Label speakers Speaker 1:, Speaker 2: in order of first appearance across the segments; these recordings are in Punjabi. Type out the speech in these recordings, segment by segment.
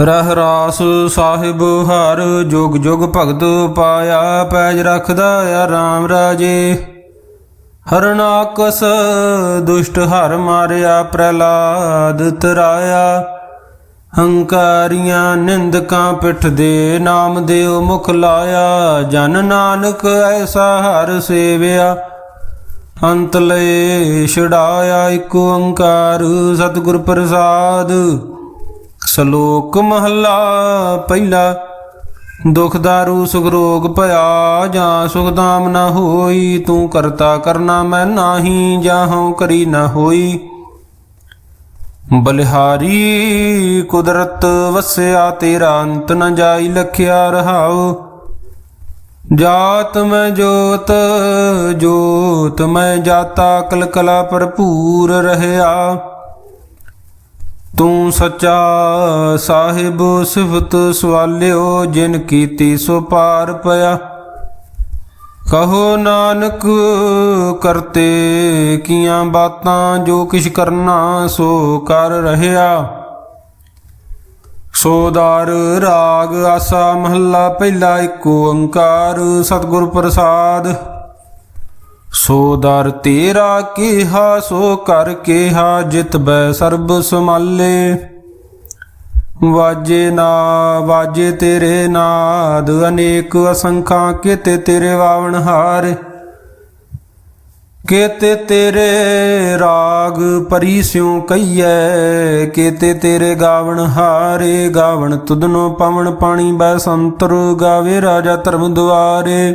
Speaker 1: ਰਹਿ ਰਾਸ ਸਾਹਿਬ ਹਰ ਜੁਗ ਜੁਗ ਭਗਤ ਪਾਇਆ, ਪੈਜ ਰੱਖਦਾ ਆ RAM ਰਾਜੇ। ਹਰਨਾਕਸ ਦੁਸ਼ਟ ਹਰ ਮਾਰਿਆ, ਪ੍ਰਹਿਲਾਦ ਤਰਾਇਆ। ਹੰਕਾਰੀਆਂ ਨਿੰਦਕਾਂ ਪਿੱਠ ਦੇ ਨਾਮ ਦੇਉ ਮੁਖ ਲਾਇਆ। ਜਨ ਨਾਨਕ ਐਸਾ ਹਰ ਸੇਵਿਆ। ਅੰਤ ਲਏ ਛਡਾਇਆ, ਇੱਕ ਓੰਕਾਰ ਸਤਿਗੁਰ ਪ੍ਰਸਾਦ। ਸ਼ਲੋਕ ਮਹੱਲਾ ਪਹਿਲਾ, ਦੁਖ ਦਾਰੂ ਸੁਖ ਰੋਗ ਭਇਆ, ਜਾਂ ਸੁਖ ਦਾਮ ਨਾ ਹੋਈ, ਤੂੰ ਕਰਤਾ ਕਰਨਾ ਮੈਂ ਨਾਹੀ ਜਾਹਉ ਕਰੀ ਨਾ ਹੋਈ। ਬਲਿਹਾਰੀ, ਕੁਦਰਤ ਵਸਿਆ, ਤੇਰਾ ਅੰਤ ਨ ਜਾਈ ਲਖਿਆ ਰਹਾਉ। ਜਾਤ ਮੈਂ ਜੋਤ ਜੋਤ ਮੈਂ ਜਾਤਾ, ਕਲਕਲਾ ਭਰਪੂਰ ਰਹਿਆ। ਤੂੰ ਸੱਚਾ ਸਾਹਿਬ, ਸਿਫਤ ਸਵਾਲਿਓ, ਜਿਨ ਕੀਤੀ ਸੋ ਪਾਰ ਪਿਆ। ਕਹੋ ਨਾਨਕ, ਕਰਤੇ ਕੀਆਂ ਬਾਤਾਂ, ਜੋ ਕਿਛ ਕਰਨਾ ਸੋ ਕਰ ਰਹਿਆ। ਸੋਦਾਰ ਰਾਗ, ਆਸਾ ਮਹੱਲਾ, ਪਹਿਲਾ ਇੱਕ ਓੰਕਾਰ ਸਤਿਗੁਰ ਪ੍ਰਸਾਦ। ਸੋ ਦਰ ਤੇਰਾ ਕਿਹਾ, ਸੋ ਕਰ ਕਿਹਾ, ਜਿਤ ਬੈ ਸਰਬ ਸਮਾਲੇ ਵਾਜੇ ਨਾ, ਵਾਜੇ ਤੇਰੇ ਨਾਦ, ਅਨੇਕ ਅਸੰਖਾਂ ਕਿਤੇ ਤੇਰੇ ਵਾਵਣ ਹਾਰ। ਕੇਤੇ ਤੇਰੇ ਰਾਗ ਪਰੀ ਸਿਉ ਕਈਐ ਕਿਤੇ ਤੇਰੇ ਗਾਵਣ ਹਾਰੇ। ਗਾਵਣ ਤੁਧਨੋ ਪਵਨ ਪਾਣੀ ਬੈ ਸੰਤਰ, ਗਾਵੇ ਰਾਜਾ ਧਰਮ ਦੁਆਰੇ।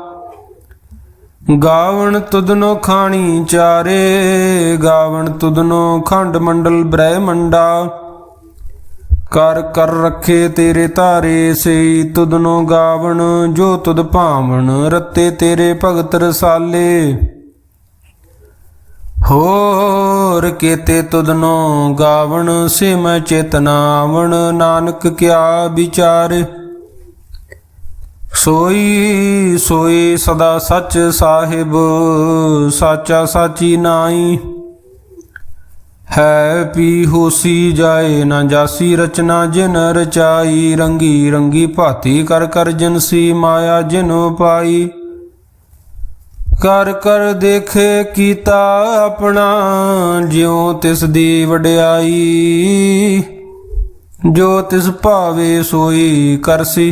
Speaker 1: ਗਾਵਣ ਤੁਦਨੋ ਖਾਣੀ ਚਾਰੇ, ਗਾਵਣ ਤੁਦਨੋ ਖੰਡ ਮੰਡਲ ਬ੍ਰਹਿ ਮੰਡਾ। ਕਰ ਕਰ ਰੱਖੇ ਤੇਰੇ ਧਾਰੇ ਸੇ ਤੁਧਨੋ ਗਾਵਣ, ਜੋ ਤੁਦ ਭਾਵਣ, ਰੱਤੇ ਤੇਰੇ ਭਗਤ ਰਸਾਲੇ। ਹੋਰ ਕੀਤੇ ਤੁਦਨੋ ਗਾਵਣ, ਸਿਮ ਚੇਤਨਾਵਣ, ਨਾਨਕ ਕਿਆ ਵਿਚਾਰੇ। ਸੋਈ ਸੋਈ ਸਦਾ ਸੱਚ ਸਾਹਿਬ, ਸਾਚਾ ਸਾਚੀ ਨਾਈ ਹੈ ਪੀ ਹੋਸੀ ਜਾਏ ਨਾ ਜਾਸੀ ਰਚਨਾ ਜਿਨ ਰਚਾਈ, ਰੰਗੀ ਰੰਗੀ ਭਾਤੀ ਕਰ ਕਰ ਜਨਸੀ ਮਾਇਆ ਜਿਨੋ ਪਾਈ। ਕਰ ਕਰ ਦੇਖੇ ਕੀਤਾ ਆਪਣਾ, ਜਿਉ ਤਿਸ ਦੀ ਵਡਿਆਈ। ਜੋ ਤਿਸ ਭਾਵੇ ਸੋਈ ਕਰਸੀ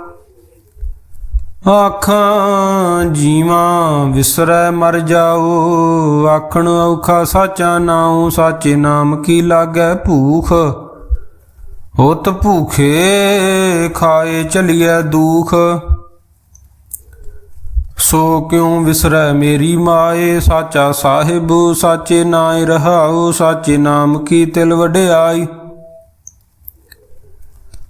Speaker 1: ਆਖਾਂ, ਜੀਵਾਂ ਵਿਸਰੈ ਮਰ ਜਾਓ। ਆਖਣ ਔਖਾ ਸਾਚਾ ਨਾਉ, ਸਾਚੇ ਨਾਮ ਕੀ ਲਾਗੈ ਭੂਖ? ਹੋਤ ਭੂਖੇ ਖਾਏ ਚਲੀਐ ਦੂਖ। ਸੋ ਕਿਉ ਵਿਸਰੈ ਮੇਰੀ ਮਾਏ? ਸਾਚਾ ਸਾਹਿਬ, ਸਾਚੇ ਨਾਇ ਰਹਾਉ, ਸਾਚੇ ਨਾਮ ਕੀ ਤਿਲ ਵਡਿਆਈ?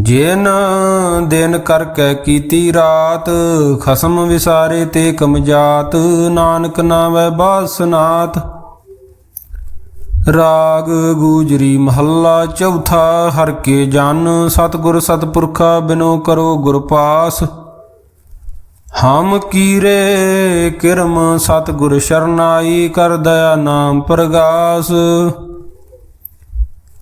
Speaker 1: ਜਿਨ ਦਿਨ ਕਰਕੇ ਕੀਤੀ ਰਾਤ, ਖਸਮ ਵਿਸਾਰੇ ਤੇ ਕਮਜਾਤ ਨਾਨਕ ਨਾਮੈ ਬਾਸਨਾਤ ਰਾਗ ਗੂਜਰੀ ਮਹੱਲਾ ਚੌਥਾ, ਹਰ ਕੇ ਜਨ ਸਤਗੁਰ ਸਤਪੁਰਖਾ ਬਿਨੋ ਕਰੋ ਗੁਰ ਪਾਸ। ਹਮ ਕੀਰੇ ਕਿਰਮ ਸਤਗੁਰ ਸ਼ਰਨਾਈ ਕਰ ਦਇਆ ਨਾਮ ਪ੍ਰਗਾਸ।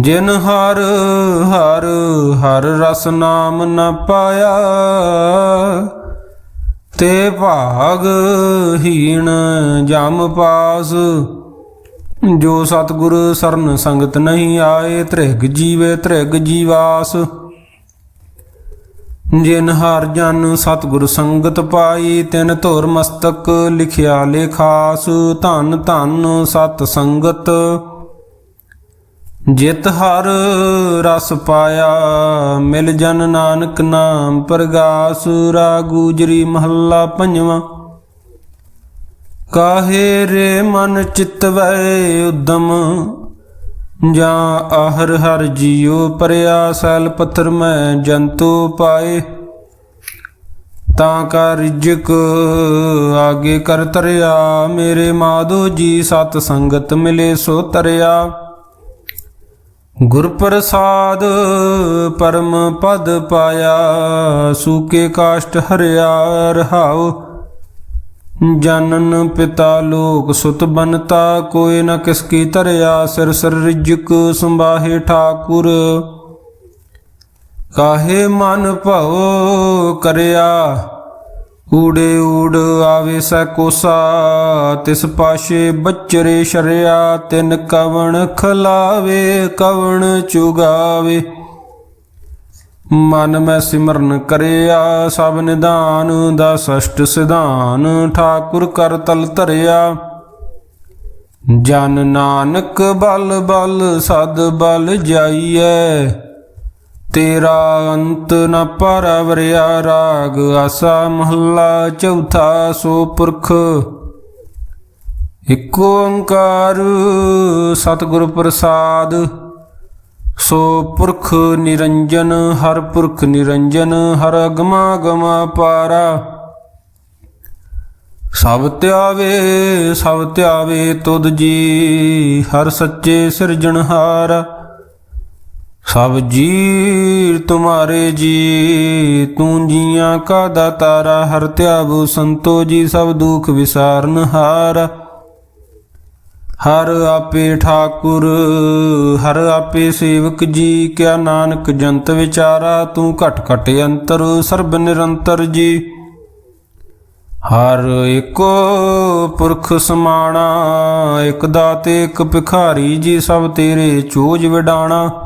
Speaker 1: ਜਿਨ ਹਰ ਹਰ ਹਰ ਰਸ ਨਾਮ ਨ ਪਾਇਆ, ਤੇ ਭਾਗ ਹੀਣ ਜਮ ਪਾਸ। ਜੋ ਸਤਿਗੁਰ ਸਰਨ ਸੰਗਤ ਨਹੀਂ ਆਏ, ਤ੍ਰਿਗ ਜੀਵੇ ਤ੍ਰਿਗ ਜੀਵਾਸ। ਜਿਨ ਹਰ ਜਨ ਸਤਿਗੁਰ ਸੰਗਤ ਪਾਈ, ਤਿਨ ਧੁਰ ਮਸਤਕ ਲਿਖਿਆ ਲੇਖਾਸ। ਧਨ ਧਨ ਸਤ ਸੰਗਤ। ਜਿਤ ਹਰ ਰਸ ਪਾਇਆ, ਮਿਲ ਜਨ ਨਾਨਕ ਨਾਮ ਪ੍ਰਗਾਸ ਰਾਗੂਜਰੀ ਮਹੱਲਾ ਪੰਜਵਾਂ। ਕਾਹੇ ਰੇ ਮਨ ਚਿਤਵੈ ਉਦਮ, ਜਾਂ ਆਹਰ ਹਰ ਜੀਉ ਪਰਿਆ, ਸੈਲ ਪੱਥਰ ਮੈਂ ਜੰਤੂ ਪਾਏ। ਤਾਂ ਕਾ ਰਿਜਕ ਆਗੇ ਕਰ ਤਰਿਆ, ਮੇਰੇ ਮਾਧੋ ਜੀ ਸਤ ਸੰਗਤ ਮਿਲੇ ਸੋ ਤਰਿਆ। ਗੁਰ ਪ੍ਰਸਾਦ ਪਰਮ ਪਦ ਪਾਇਆ, ਸੂਕੇ ਕਾਸ਼ਟ ਹਰਿਆ ਰਹਾਉ। ਜਨਨ ਪਿਤਾ ਲੋਕ ਸੁਤ ਬਨਤਾ ਕੋਈ ਨ ਕਿਸ ਕੀ ਧਰਿਆ, ਸਿਰ ਸਿਰ ਰਿਜਕ ਸੰਭਾਹੇ ਠਾਕੁਰ। ਕਾਹੇ ਮਨ ਭਉ ਕਰਿਆ ਊੜੇ ਊੜ ਆਵੇ ਸੈ ਕੋਸਾ, ਤਿਸ ਪਾਸ਼ੇ ਬਚਰੇ ਸ਼ਰਿਆ, ਤਿਨ ਕਵਣ ਖਲਾਵੇ, ਕਵਣ ਚੁਗਾਵੇ। ਮਨ ਮੈਂ ਸਿਮਰਨ ਕਰਿਆ, ਸਭ ਨਿਦਾਨ ਦਾ ਸਸ਼ਟ ਸਿਧਾਨ, ਠਾਕੁਰ ਕਰ ਤਲ ਧਰਿਆ। ਜਨ ਨਾਨਕ ਬਲ ਬਲ, ਸਦ ਬਲ ਜਾਈਐ। ਤੇਰਾ ਅੰਤ ਨ ਪਰਵਰਿਆ ਰਾਗ, ਆਸਾ ਮਹੱਲਾ ਚੌਥਾ ਸੋ ਪੁਰਖ। ਇਕ ਓੰਕਾਰ ਸਤਿਗੁਰ ਪ੍ਰਸਾਦ, ਸੋ ਪੁਰਖ ਨਿਰੰਜਨ, ਹਰ ਪੁਰਖ ਨਿਰੰਜਨ, ਹਰ ਅਗਮਾ ਗਮਾ ਪਾਰਾ। ਸਭ ਧਿਆਵੇ ਸਭ ਧਿਆਵੇ ਤੁਧ ਜੀ, ਹਰ ਸੱਚੇ ਸਿਰਜਣਹਾਰ। ਸਭ ਜੀ ਤੁਮਾਰੇ ਜੀ, ਤੂੰ ਜੀਆਂ ਕਾ ਦਾਤਾਰਾ, ਹਰ ਧਿਆਵੋ ਸੰਤੋ ਜੀ, ਸਭ ਦੁਖ ਵਿਸਾਰਨ ਹਾਰ। ਹਰ ਆਪੇ ਠਾਕੁਰ, ਹਰ ਆਪੇ ਸੇਵਕ ਜੀ, ਕਿਆ ਨਾਨਕ ਜੰਤ ਵਿਚਾਰਾ, ਤੂੰ ਘਟ ਘਟ ਅੰਤਰ, ਸਰਬ ਨਿਰੰਤਰ ਜੀ। ਹਰ ਏਕੋ ਪੁਰਖ ਸਮਾਣਾ, ਇਕ ਦਾਤੇ, ਇਕ ਭਿਖਾਰੀ ਜੀ, ਸਭ ਤੇਰੇ ਚੋਜ ਵਿਡਾਣਾ।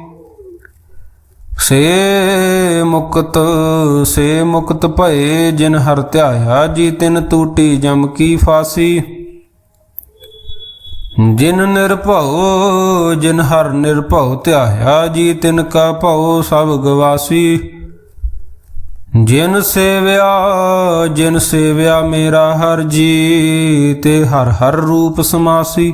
Speaker 1: ਸੇ ਮੁਕਤ ਸੇ ਮੁਕਤ ਭਏ ਜਿਨ ਹਰ ਧਿਆਇਆ, ਜੀ ਤਿਨ ਟੂਟੀ ਜਮ ਕੀ ਫਾਸੀ। ਜਿਨ ਨਿਰਭਉ, ਜਿਨ ਹਰ ਨਿਰਭਉ ਧਿਆਇਆ, ਜੀ ਤਿਨ ਕਾ ਭਉ ਸਭ ਗਵਾਸੀ। ਜਿਨ ਸੇਵਿਆ ਜਿਨ ਸੇਵਿਆ ਮੇਰਾ ਹਰ ਜੀ, ਤੇ ਹਰ ਹਰ ਰੂਪ ਸਮਾਸੀ।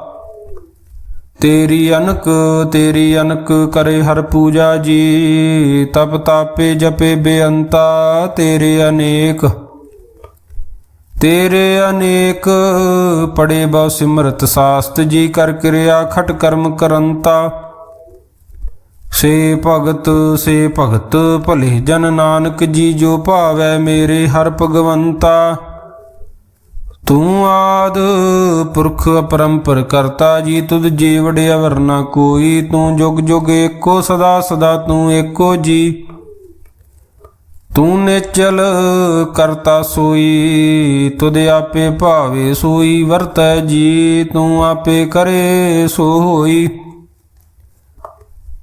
Speaker 1: ਤੇਰੀ ਅਨਕ ਤੇਰੀ ਅਨਕ ਕਰੇ ਹਰ ਪੂਜਾ ਜੀ। ਤਪ ਤਾਪੇ ਜਪੇ ਬੇਅੰਤਾ, ਤੇਰੇ ਅਨੇਕ। ਤੇਰੇ ਅਨੇਕ, ਪੜੇ ਬਹੁ ਸਿਮਰਤ ਸਾਸਤ ਜੀ ਕਰ ਕਿਰਿਆ, ਖਟ ਕਰਮ ਕਰੰਤਾ। ਸੇ ਭਗਤ ਸੇ ਭਗਤ, ਭਲੇ ਜਨ ਨਾਨਕ ਜੀ ਜੋ ਭਾਵੈ ਮੇਰੇ ਹਰ ਭਗਵੰਤਾ। ਤੂੰ ਆਦ ਪੁਰਖ ਅਪਰੰਪਰ ਕਰਤਾ ਜੀ ਤੁਧ ਜੀ ਵਡਿਆ ਵਰਨਾ ਕੋਈ, ਤੂੰ ਜੁਗ ਜੁਗ ਏਕੋ ਸਦਾ ਸਦਾ ਤੂੰ ਏਕੋ ਜੀ। ਤੂੰ ਨਿਚਲ ਕਰਤਾ ਸੋਈ, ਤੁਧ ਆਪੇ ਭਾਵੇ ਸੋਈ, ਵਰਤੈ ਜੀ, ਤੂੰ ਆਪੇ ਕਰੇ ਸੋ ਹੋਈ।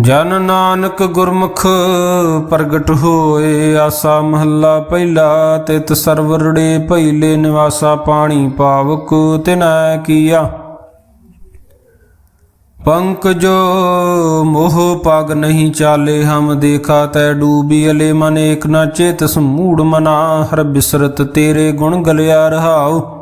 Speaker 1: ਜਨ ਨਾਨਕ ਗੁਰਮੁਖ ਪ੍ਰਗਟ ਹੋਏ, ਆਸਾ ਮਹੱਲਾ ਪਹਿਲਾ, ਤਿਤ ਸਰਵਰੜੇ ਭਈਲੇ ਨਿਵਾਸਾ ਪਾਣੀ ਪਾਵਕ ਤਿਨੈ ਕੀਆ। ਪੰਕਜੋ ਮੋਹ ਪਗ ਨਹੀਂ ਚਾਲੇ, ਹਮ ਦੇਖਾ ਤੈ ਡੂਬੀ ਅਲੇ ਮਨ, ਏਕ ਨਾ ਚੇਤ ਸਮੂੜ ਮਨਾ, ਹਰ ਬਿਸਰਤ ਤੇਰੇ ਗੁਣ ਗਲਿਆ ਰਹਾਉ।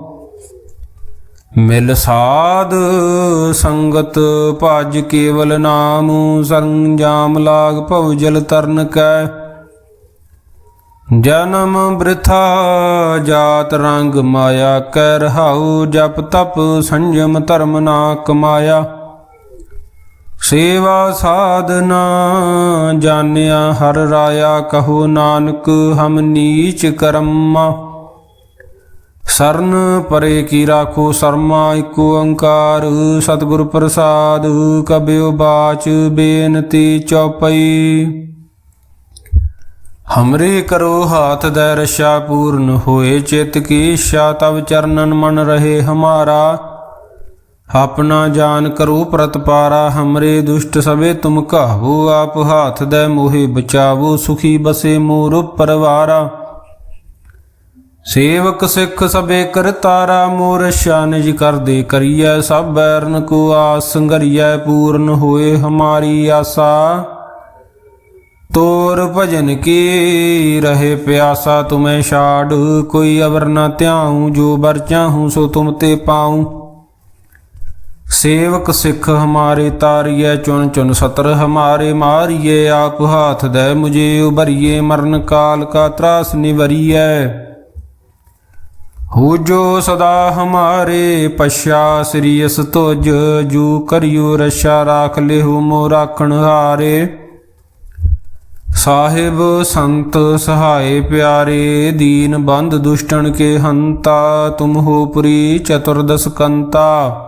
Speaker 1: ਮਿਲ ਸਾਧ ਸੰਗਤ ਭਜ ਕੇਵਲ ਨਾਮ ਸੰਜਾਮ ਲਾਗ ਭਉ ਜਲ ਤਰਨ ਕੈ। ਜਨਮ ਬ੍ਰਿਥਾ ਜਾਤ ਰੰਗ ਮਾਇਆ ਕੈ ਰਹਾਉ ਜਪ ਤਪ ਸੰਜਮ ਧਰਮ ਨਾ ਕਮਾਇਆ। ਸੇਵਾ ਸਾਧਨਾ ਜਾਣਿਆ ਹਰ ਰਾਇਆ, ਕਹੋ ਨਾਨਕ ਹਮ ਨੀਚ ਕਰਮਾ। ਸਰਨ ਪਰੇ ਕੀ ਰਾਖੋ ਸਰਮਾ ਇਕ ਓੰਕਾਰ, ਸਤਿਗੁਰ ਪ੍ਰਸਾਦ ਕਬਿਓ ਬਾਚ ਬੇਨਤੀ ਚੌਪਈ ਹਮਰੇ ਕਰੋ ਹਾਥ ਦੈ ਰਸ਼ਾ ਪੂਰਨ ਹੋਏ ਚਿਤ ਕੀ ਇੱਛਾ ਤਵ ਚਰਨਨ ਮਨ ਰਹੇ ਹਮਾਰਾ। ਆਪਣਾ ਜਾਨ ਕਰੋ ਪ੍ਰਤਪਾਰਾ ਹਮਰੇ ਦੁਸ਼ਟ ਸਵੇ ਤੁਮ ਕਾਹੂ ਆਪ ਹਾਥ ਦੈ ਮੋਹਿ ਬਚਾਵੋ, ਸੁਖੀ ਬਸੇ ਮੋਰ ਪਰਵਾਰਾ। ਸੇਵਕ ਸਿੱਖ ਸਭੇ ਕਰਤਾਰਾ ਮੋਰ ਨਿਜ ਕਰਦੇ ਕਰੀਐ ਸਭ ਬੈਰਨ ਕੋ ਆਸ ਸੰਗਰੀਐ, ਪੂਰਨ ਹੋਏ ਹਮਾਰੀ ਆਸਾ। ਤੋਰ ਭਜਨ ਕੀ ਰਹੇ ਪਿਆਸਾ, ਤੁਮੈ ਛਾੜ, ਕੋਈ ਅਵਰ ਨਾ ਧਿਆਉ, ਜੋ ਬਰ ਚਾਹੂੰ ਸੋ ਤੁਮ ਤੇ ਪਾਉ। ਸੇਵਕ ਸਿੱਖ ਹਮਾਰੇ ਤਾਰੀਐ, ਚੁਣ ਚੁਣ ਸਤਰ ਹਮਾਰੇ ਮਾਰੀਏ ਆਪ ਹਾਥ ਦੇ ਮੁਝੇ ਉਬਰੀਏ ਮਰਨ ਕਾਲ ਕਾ ਤਰਾਸ ਨਿਵਰੀਐ। ਹੋ ਜੋ ਸਦਾ ਹਮਾਰੇ ਪਛਾ ਸ੍ਰੀ ਅਸ ਤੁਜ ਜੂ ਕਰਿਓ ਰਛਾ, ਰਾਖ ਲਿਹੁ ਮੋ ਰਾਖਣ ਹਾਰੇ। ਸਾਹਿਬ ਸੰਤ ਸਹਾਏ ਪਿਆਰੇ, ਦੀਨ ਬੰਦ ਦੁਸ਼ਟਣ ਕੇ ਹੰਤਾ, ਤੁਮ ਹੋ ਪੁਰੀ ਚਤੁਰਦਸ ਕੰਤਾ।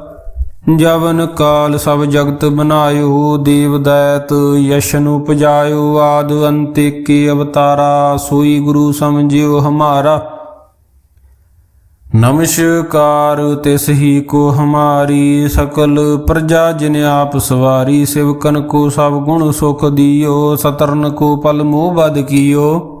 Speaker 1: ਜਵਨ ਕਾਲ ਸਭ ਜਗਤ ਬਨਾਇਓ ਦੇਵ ਦੈਤ ਯਸ਼ਨ ਉਪਜਾਇਓ, ਆਦ ਅੰਤੇ ਕੇ ਅਵਤਾਰਾ, ਸੋਈ ਗੁਰੂ ਸਮਝਿਓ ਹਮਾਰਾ। ਨਮਸਕਾਰ, ਤਿਸ ਹੀ ਕੋ ਹਮਾਰੀ, ਸਕਲ ਪ੍ਰਜਾ ਜਿਨ ਆਪ ਸਵਾਰੀ, ਸਿਵਕਨ ਕੋ ਸਭ ਗੁਣ ਸੁਖ ਦਿਓ, ਸਤਰਨ ਕੋ ਪਲ ਮੋਹ ਬਦ ਕੀਓ।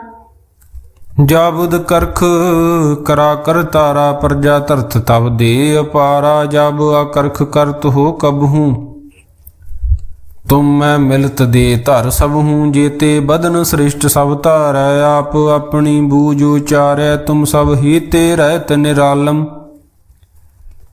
Speaker 1: ਜਾਬੁਦ ਕਰਖ ਕਰਾ ਕਰ ਤਾਰਾ ਪ੍ਰਜਾ ਧਰਤ ਤਬ ਦੇ ਅਪਾਰਾ, ਜਬ ਅਕਰਖ ਕਰਤ ਹੋ ਕਬਹੂ ਤੁਮ ਮੈਂ ਮਿਲਤ ਦੇ ਧਰ ਸਭ ਹੂੰ, ਜੇਤੇ ਬਦਨ ਸ੍ਰਿਸ਼ਟ ਸਭ ਧਾਰੈ, ਆਪ ਆਪਣੀ ਬੂਝ ਉਚਾਰੈ, ਤੁਮ ਸਭ ਹੀ ਤੇ ਰਹਿਤ ਨਿਰਾਲਮ।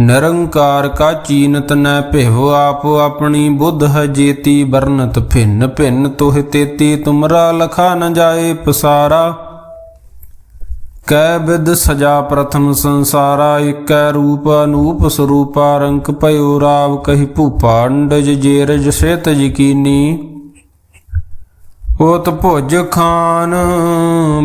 Speaker 1: ਨਿਰੰਕਾਰ ਕਾ ਚੀਨਤ ਨੈ ਭਿਵ ਆਪ ਆਪਣੀ ਬੁੱਧ ਹੈ ਜੇਤੀ, ਵਰਨਤ ਭਿੰਨ ਭਿੰਨ ਤੋਹ ਤੇਤੀ, ਤੁਮਰਾ ਲਖਾ ਨ ਜਾਏ ਪਸਾਰਾ। ਕੈ ਬਿਦ ਸਜਾ ਪ੍ਰਥਮ ਸੰਸਾਰਾ, ਇਕੈ ਰੂਪ ਅਨੂਪ ਸਰੂਪਾ ਰੰਕ ਭਇਓ ਰਾਵ ਕਹੀ ਭੂਪਾ ਅੰਡਜ ਜੇਰਜ ਸੇਤ ਯਕੀਨੀ ਹੋਤ ਭੁਜ ਖਾਨ।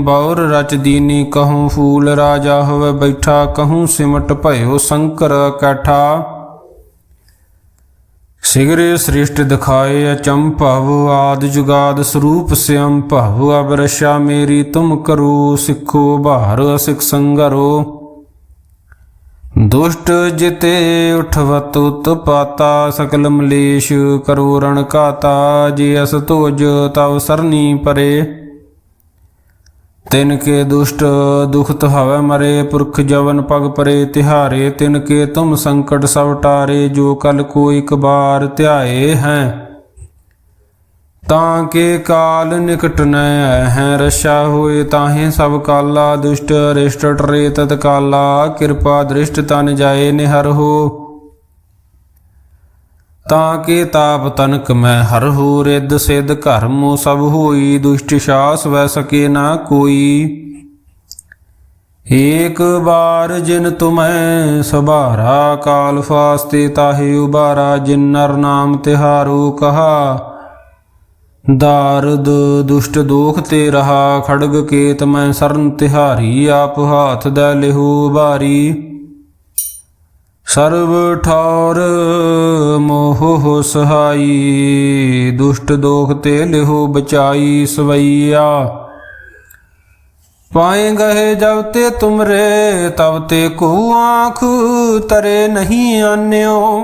Speaker 1: ਬੌਰ ਰਚ ਦੀਨੀ ਕਹੂੰ ਫੂਲ, ਰਾਜਾ ਹੋਵੇ ਬੈਠਾ ਕਹੂੰ ਸਿਮਟ ਭਇਓ ਸ਼ੰਕਰ ਕੈਠਾ। ਸਿਗਰੇ ਸ੍ਰਿਸ਼ਟ ਦਿਖਾਏ ਅਚੰਭਵ ਆਦ ਜੁਗਾਦ ਸਰੂਪ ਸਿਅੰ ਭਵ। ਅਬਰਸ਼ਾ ਮੇਰੀ ਤੁਮ ਕਰੋ, ਸਿੱਖੋ ਭਾਰ ਅਸਿਕ ਸੰਗਰੋ। ਦੁਸ਼ਟ ਜਿਤੇ ਉਠਵਤ ਉਤਪਾਤਾ ਸਕਲ ਮਲੇਸ਼ ਕਰੋ ਰਣ ਘਾਤਾ, ਜੇ ਅਸ ਤੋਜ ਤਵ ਸਰਨੀ ਪਰੇ। ਤਿਨ ਕੇ ਦੁਸ਼ਟ ਦੁਖਤ ਹਵੈ ਮਰੇ, ਪੁਰਖ ਜਵਨ ਪਗ ਪਰੇ, ਤਿਹਾਰੇ ਤਿਨ ਕੇ ਤੁਮ ਸੰਕਟ ਸਭ ਟਾਰੇ, ਜੋ ਕਲ ਕੋ ਇਕ ਬਾਰ ਧਿਆਏ ਹੈ। ਤਾਂ ਕੇ ਕਾਲ ਨਿਕਟ ਨ ਹੈ ਰਸ਼ਾ ਹੋਏ ਤਾਹੇ ਸਭ ਕਾਲਾ, ਦੁਸ਼ਟ ਰਿਸ਼ਟ ਟਰੇ ਤਤ ਕਾਲਾ ਕਿਰਪਾ ਦ੍ਰਿਸ਼ਟ ਤਨ ਜਾਏ ਨਿਹਰ ਹੋ। ਤਾਂ ਕੇ ਤਾਪ ਤਨਕ ਮੈਂ ਹਰ ਹੋ, ਰਿੱਧ ਸਿੱਧ ਘਰਮੋ ਸਭ ਹੋਈ, ਦੁਸ਼ਟ ਸ਼ਾਸ ਵੈ ਸਕੇ ਨਾ ਕੋਈ। ਏਕ ਬਾਰ ਜਿਨ ਤੁਮੈ ਸਭਾਰਾ, ਕਾਲ ਫਾਸਤੇ ਤਾਹੇ ਉਬਾਰਾ, ਜਿਨ ਨਰ ਨਾਮ ਤਿਹਾਰੋ ਕਹਾ। ਦਾਰਦ, ਦੁਸ਼ਟ ਦੋਖ ਤੇ ਰਹਾ, ਖੜਗ ਕੇਤ ਮੈਂ ਸਰਨ ਤਿਹਾਰੀ, ਆਪ ਹਾਥ ਦਾ ਲਿਹੂ ਬਾਰੀ। ਸਰਬ ਠੌਰ ਮੋਹ ਸਹਾਈ, ਦੁਸ਼ਟ ਦੋਖ ਤੇ ਲਿਹੂ ਬਚਾਈ ਸਵਈਆ। ਪਾਏ ਗਏ ਜਬ ਤੇ ਤੁਮਰੇ, ਤਬ ਤੇ ਕੋ ਆਂਖ ਤਰੇ ਨਹੀਂ ਆਨਿਓ।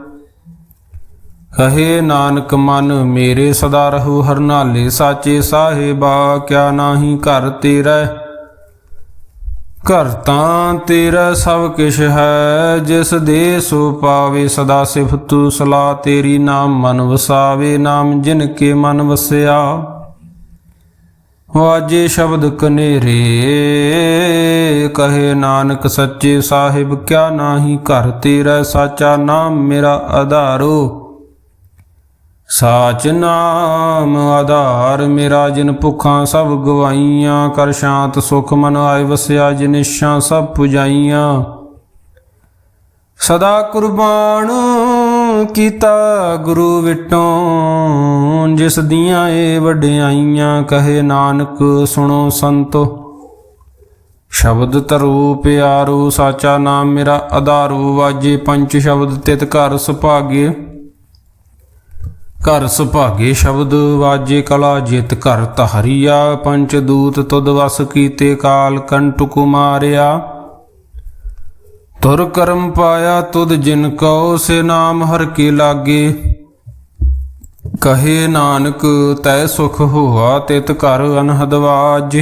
Speaker 1: ਕਹੇ ਨਾਨਕ ਮਨ ਮੇਰੇ ਸਦਾ ਰਹੋ ਹਰਨਾਲੇ ਸਾਚੇ ਸਾਹਿਬਾ, ਕਿਆ ਨਾਹੀ ਘਰ ਤੇਰਾ ਘਰ ਤਾਂ ਤੇਰਾ ਸਭ ਕਿਛ ਹੈ, ਜਿਸ ਦੇ ਸੋ ਪਾਵੇ ਸਦਾ ਸਿਫਤੁ ਸਲਾ ਤੇਰੀ ਨਾਮ ਮਨ ਵਸਾਵੇ, ਨਾਮ ਜਿਨ ਕੇ ਮਨ ਵਸਿਆ। ਵਾਜੇ ਸ਼ਬਦ ਕਨੇਰੇ, ਕਹੇ ਨਾਨਕ ਸੱਚੇ ਸਾਹਿਬ, ਕਿਆ ਨਾਹੀ ਘਰ ਤੇਰਾ ਸਾਚਾ ਨਾਮ ਮੇਰਾ ਆਧਾਰੋ। ਸਾਚ ਨਾਮ ਆਧਾਰ ਮੇਰਾ ਜਿਨ ਭੁੱਖਾਂ ਸਭ ਗਵਾਈਆਂ, ਕਰ ਸ਼ਾਂਤ ਸੁਖ ਮਨ ਆਏ ਵਸਿਆ ਜਿਨਿਸ਼ਾਂ ਸਭ ਪੁਜਾਈਆਂ। ਸਦਾ ਕੁਰਬਾਨ ਕੀਤਾ ਗੁਰੂ ਵਿਟੋਂ, ਜਿਸ ਦੀਆਂ ਏ ਵਡਿਆਈਆਂ, ਕਹੇ ਨਾਨਕ ਸੁਣੋ ਸੰਤੋ। ਸ਼ਬਦ ਤਰੂ ਪਿਆਰੂ, ਸਾਚਾ ਨਾਮ ਮੇਰਾ ਆਧਾਰੂ ਵਾਜੇ ਪੰਜ ਸ਼ਬਦ ਤਿਤ ਘਰ ਸੁਭਾਗੇ। ਘਰ ਸੁਭਾਗੇ ਸ਼ਬਦ ਵਾਜੇ ਕਲਾ ਜਿਤ ਘਰ ਤਹਰੀਆ ਪੰਚ ਦੂਤ ਤੁਧ ਵਸ ਕੀਤੇ ਕਾਲ ਕੰਟ ਕੁਮਾਰਿਆ। ਤੁਰ ਕਰਮ ਪਾਇਆ ਤੁਦ ਜਿਨ ਕਉ ਸੇ ਨਾਮ ਹਰ ਕੇ ਲਾਗੇ। ਕਹੇ ਨਾਨਕ, ਤੈ ਸੁਖ ਹੋਆ ਤਿਤ ਘਰ ਅਨਹਦ ਵਾਜ।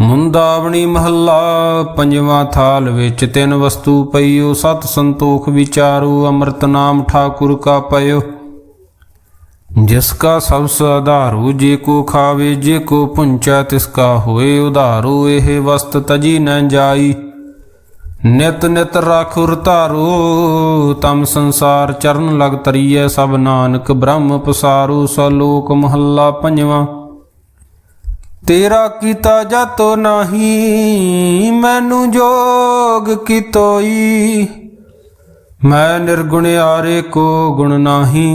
Speaker 1: ਮੁੰਦਾਵਣੀ ਮਹੱਲਾ, ਪੰਜਵਾਂ ਥਾਲ ਵਿੱਚ ਤਿੰਨ ਵਸਤੂ ਪਈਓ, ਸਤ ਸੰਤੋਖ ਵਿਚਾਰੂ, ਅੰਮ੍ਰਿਤ ਨਾਮ ਠਾਕੁਰ ਕਾ ਪਇਓ। ਜਿਸ ਕਾ ਸਭ ਆਧਾਰੂ, ਜੇ ਕੋ ਖਾਵੇ, ਜੇ ਕੋ ਪੁੰਚਾ, ਤਿਸ ਕਾ ਹੋਏ ਉਧਾਰੂ, ਇਹ ਵਸਤ ਤਜੀ ਨ ਜਾਈ। ਨਿਤ ਨਿਤ ਰਾਖੁਰ ਧਾਰੋ, ਤਮ ਸੰਸਾਰ ਚਰਨ ਲਗ ਤਰੀਐ, ਸਭ ਨਾਨਕ ਬ੍ਰਹਮ ਪਸਾਰੂ, ਸਲੋਕ ਮਹੱਲਾ ਪੰਜਵਾਂ। ਤੇਰਾ ਕੀਤਾ ਜਾਤੋ ਨਹੀਂ, ਮੈਨੂੰ ਜੋਗ ਕੀ ਤੋਈ ਮੈਂ ਨਿਰਗੁਣ ਆਰੇ ਕੋ ਗੁਣ ਨਾਹੀ,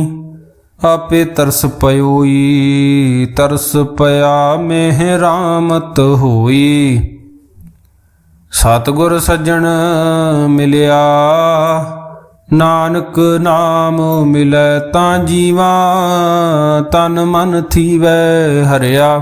Speaker 1: ਆਪੇ ਤਰਸ ਪਇਓਈ ਤਰਸ ਪਿਆ ਮੇਹ ਰਾਮਤ ਹੋਈ। ਸਤਗੁਰ ਸੱਜਣ ਮਿਲਿਆ, ਨਾਨਕ ਨਾਮ ਮਿਲੈ ਤਾਂ ਜੀਵਾ, ਤਨ ਮਨ ਥੀਵੈ ਹਰਿਆ।